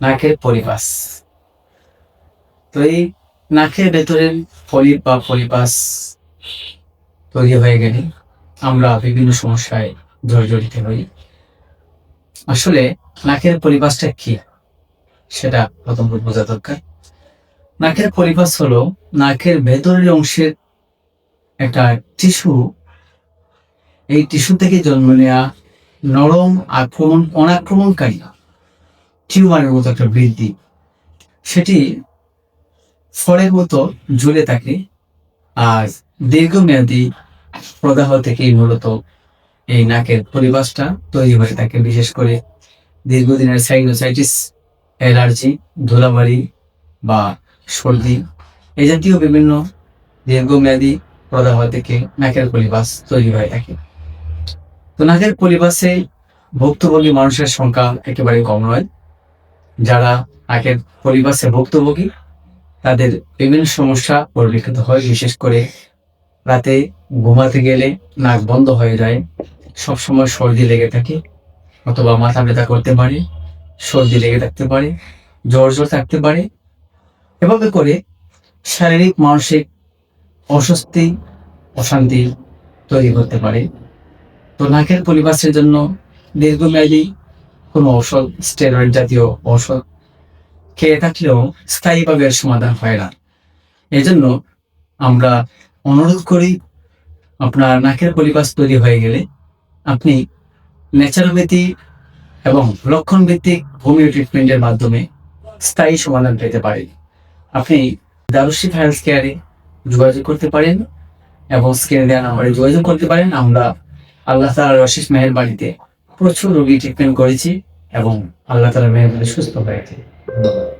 নাকের পরিপাস। তো এই নাকের ভেতরের পলিপ বা পরিপাস তৈরি হয়ে গেলে আমরা বিভিন্ন সমস্যায় জর্জরিত হই। আসলে নাকের পরিপাসটা কি? সেটা প্রথম বোঝা দরকার। নাকের পরিপাস হলো নাকের ভেতরের অংশের একটা টিস্যু। এই টিস্যু থেকে জন্ম নেওয়া নরম আক্রমণ অনাক্রমণকারী টিউমারের মতো একটা বৃদ্ধি। সেটি ফলের মতো ঝুলে থাকে। আর দীর্ঘমেয়াদী প্রদাহ থেকেই মূলত এই নাকের পরিবেশটা তৈরি হয়ে থাকে। বিশেষ করে দীর্ঘদিনের সাইনোসাইটিস অ্যালার্জি ধুলাবাড়ি বা সর্দি এই জাতীয় বিভিন্ন দীর্ঘমেয়াদী প্রদাহ থেকে নাকের পরিবাস তৈরি হয়ে থাকে। তো নাকের পরিবাসে ভুক্তভোগী মানুষের সংখ্যা একেবারে কম নয়। যারা নাকের পরিবাসে ভুক্তভোগী, তাদের বিভিন্ন সমস্যা পরিলক্ষিত হয়। বিশেষ করে রাতে ঘুমাতে গেলে নাক বন্ধ হয়ে যায়, সবসময় সর্দি লেগে থাকে অথবা মাথা ব্যথা করতে পারে, সর্দি লেগে থাকতে পারে, জ্বর জ্বর থাকতে পারে। এভাবে করে শারীরিক, মানসিক অস্বস্তি, অশান্তি তৈরি করতে পারে। তো নাকের পরিবাসের জন্য দীর্ঘমেয়াদী কোনো ঔষধ স্টেরয়েড জাতীয় ঔষধ খেয়ে থাকলেও স্থায়ীভাবে সমাধান হয় না। এই জন্য আমরা অনুরোধ করি, আপনার নাকের পরিবাস তৈরি হয়ে গেলে আপনি ন্যাচারোপ্যাথি এবং লক্ষণ ভিত্তিক হোমিও ট্রিটমেন্টের মাধ্যমে স্থায়ী সমাধান পেতে পারেন। আপনি দারুশিফ হেলথ কেয়ারে যোগাযোগ করতে পারেন এবং স্ক্রিনে দেওয়া নাম্বারে যোগাযোগ করতে পারেন। আমরা আল্লাহ তালার অশেষ মেহের বাড়িতে প্রচুর রোগী ট্রিটমেন্ট করেছি এবং আল্লাহ তালা মেহের সুস্থ হয়েছে ধন্যবাদ।